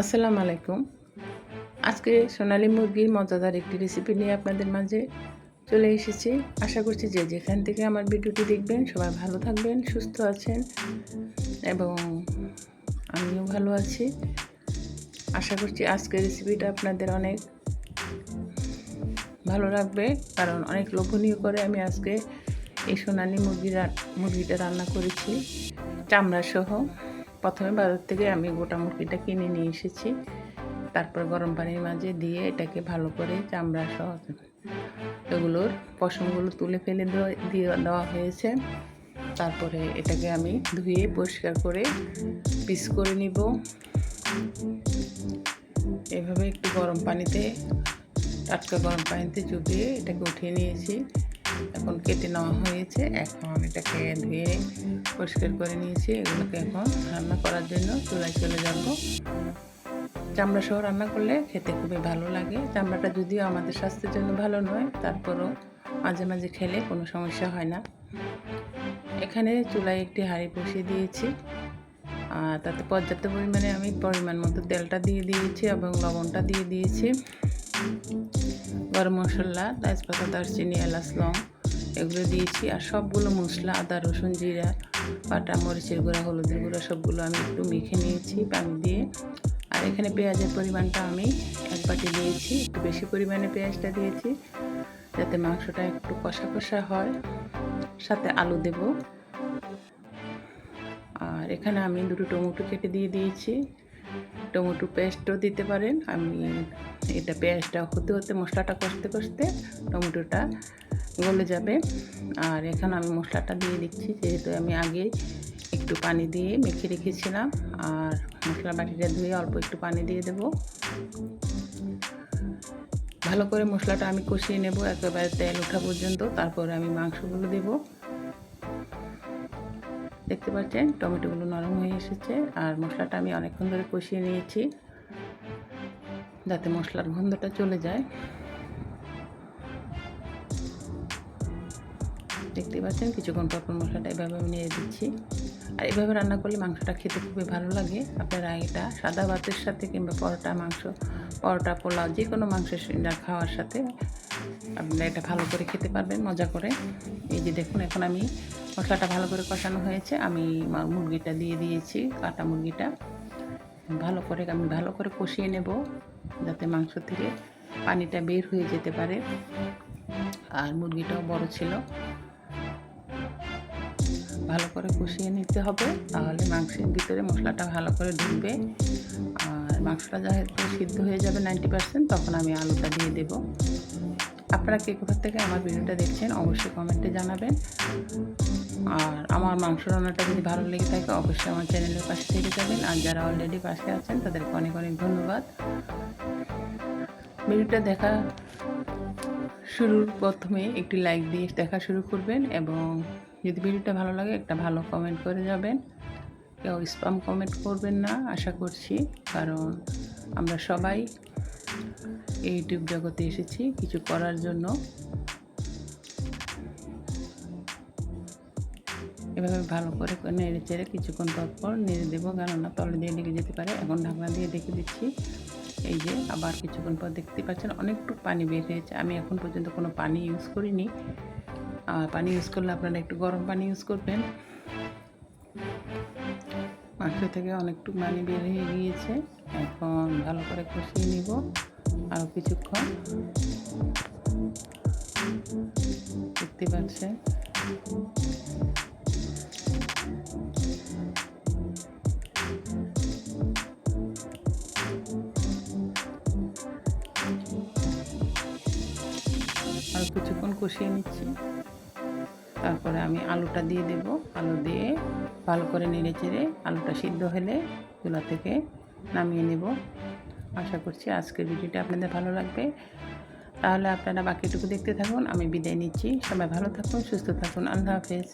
আসসালামু আলাইকুম। আজকে সোনালী মুরগির মজাদার একটি রেসিপি নিয়ে আপনাদের মাঝে চলে এসেছি। আশা করছি যে যেখান থেকে আমার ভিডিওটি দেখবেন সবাই ভালো থাকবেন, সুস্থ আছেন এবং আমিও ভালো আছি। আশা করছি আজকের রেসিপিটা আপনাদের অনেক ভালো লাগবে, কারণ অনেক লোভনীয় করে আমি আজকে এই সোনালি মুরগি মুরগিটা রান্না করেছি। চামড়া সহ প্রথমে বাজার থেকে আমি গোটা মুরগিটা কিনে নিয়ে এসেছি। তারপর গরম পানির মাঝে দিয়ে এটাকে ভালো করে চামড়া সহ এগুলোর পশমগুলো তুলে ফেলে দিয়ে দেওয়া হয়েছে। তারপরে এটাকে আমি ধুয়ে পরিষ্কার করে পিস করে নিব। এভাবে একটু গরম পানিতে, টাটকা গরম পানিতে চুপিয়ে এটাকে উঠিয়ে নিয়েছি। এখন কেটে নেওয়া হয়েছে। এখন এটাকে ধুয়ে পরিষ্কার করে নিয়েছি। এগুলোকে এখন রান্না করার জন্য চুলায় চলে যাব। চামড়া সহ রান্না করলে খেতে খুবই ভালো লাগে। চামড়াটা যদিও আমাদের স্বাস্থ্যের জন্য ভালো নয়, তারপরও মাঝে মাঝে খেলে কোনো সমস্যা হয় না। এখানে চুলায় একটি হাঁড়ি বসিয়ে দিয়েছি। আর তাতে পর্যাপ্ত পরিমাণে আমি পরিমাণ মতো তেলটা দিয়ে দিয়েছি এবং লবণটা দিয়ে দিয়েছি। গরম মশলা, তেজপাতা, দারচিনি, এলাচ, লং এগুলো দিয়েছি। আর সবগুলো মশলা, আদা, রসুন, জিরা, বাটা, মরিচের গুঁড়া, হলুদের গুঁড়া, সবগুলো আমি একটু মেখে নিয়েছি পানি দিয়ে। আর এখানে পেঁয়াজের পরিমাণটা আমি এক বাটি দিয়েছি, একটু বেশি পরিমাণে পেঁয়াজটা দিয়েছি, যাতে মাংসটা একটু কষা কষা হয়। সাথে আলু দেব। আর এখানে আমি দুটো টমেটো কেটে দিয়ে দিয়েছি। টমেটো পেস্টও দিতে পারেন। আমি এটা পেঁয়াজটা হতে হতে, মশলাটা কষতে কষতে টমেটোটা গলে যাবে। আর এখানে আমি মশলাটা দিয়ে দিচ্ছি, যেহেতু আমি আগে একটু পানি দিয়ে মেখে রেখেছিলাম। আর মশলা বাটিটা ধুয়ে অল্প একটু পানি দিয়ে দেব। ভালো করে মশলাটা আমি কষিয়ে নেব, একেবারে তেল ওঠা পর্যন্ত। তারপরে আমি মাংসগুলো দেব। দেখতে পাচ্ছেন, টমেটোগুলো নরম হয়ে এসেছে। আর মশলাটা আমি অনেকক্ষণ ধরে কষিয়ে নিয়েছি, যাতে মশলার গন্ধটা চলে যায়। দেখতে পাচ্ছেন, কিছুক্ষণ পর পর মশলাটা এভাবে আমি নিয়ে দিচ্ছি। আর এভাবে রান্না করলে মাংসটা খেতে খুবই ভালো লাগে। আপনারা এটা সাদা ভাতের সাথে কিংবা পরোটা, মাংস, পরোটা, পোলাও যে কোনো মাংসের খাওয়ার সাথে আপনারা এটা ভালো করে খেতে পারবেন, মজা করে। এই যে দেখুন, এখন আমি মশলাটা ভালো করে কষানো হয়েছে। আমি মুরগিটা দিয়ে দিয়েছি, কাটা মুরগিটা। ভালো করে, আমি ভালো করে কষিয়ে নেব যাতে মাংস থেকে পানিটা বের হয়ে যেতে পারে। আর মুরগিটাও বড় ছিল। ভালো করে কষিয়ে নিতে হবে। তাহলে মাংসের ভিতরে মশলাটা ভালো করে ঢুকবে। আর মাংসটা যেহেতু সিদ্ধ হয়ে যাবে নাইনটি পার্সেন্ট তখন আমি আলুটা দিয়ে দেব। আপনারা কে কোথা থেকে আমার ভিডিওটা দেখছেন, অবশ্যই কমেন্টে জানাবেন। আর আমার মাংস রান্নাটা যদি ভালো লেগে থাকে, অবশ্যই আমার চ্যানেলের পাশে থেকে যাবেন। আর যারা অলরেডি পাশে আছেন, তাদেরকে অনেক অনেক ধন্যবাদ। ভিডিওটা দেখা শুরুর প্রথমে একটি লাইক দিয়ে দেখা শুরু করবেন এবং যদি ভিডিওটা ভালো লাগে, একটা ভালো কমেন্ট করে যাবেন। কেউ স্পাম কমেন্ট করবেন না, আশা করছি। কারণ আমরা সবাই ইউটিউব জগতে এসেছি কিছু করার জন্য। এভাবে ভালো করে নেড়ে চেড়ে কিছুক্ষণ পর পর নেড়ে দেবো, কেননা তলে দিয়ে লেগে যেতে পারে। এখন ঢাকনা দিয়ে দেখে দিচ্ছি। এই যে আবার কিছুক্ষণ পর দেখতে পাচ্ছেন অনেকটু পানি বের হয়েছে। আমি এখন পর্যন্ত কোনো পানি ইউজ করিনি। পানি ইউজ করলে আপনারা একটু গরম পানি ইউজ করবেন। মাংস থেকে অনেকটু পানি বের হয়ে গিয়েছে। এখন ভালো করে কষিয়ে নিব আরও কিছুক্ষণ। দেখতে পাচ্ছেন? আর কিছুক্ষণ কষিয়ে নিচ্ছি। তারপরে আমি আলুটা দিয়ে দেব। আলু দিয়ে ভালো করে নেড়ে চেড়ে আলুটা সিদ্ধ হলে চুলা থেকে নামিয়ে নেব। আশা করছি আজকের ভিডিওটা আপনাদের ভালো লাগবে। তাহলে আপনারা বাকিটুকু দেখতে থাকুন, আমি বিদায় নিচ্ছি। সবাই ভালো থাকুন, সুস্থ থাকুন। আল্লাহ হাফেজ।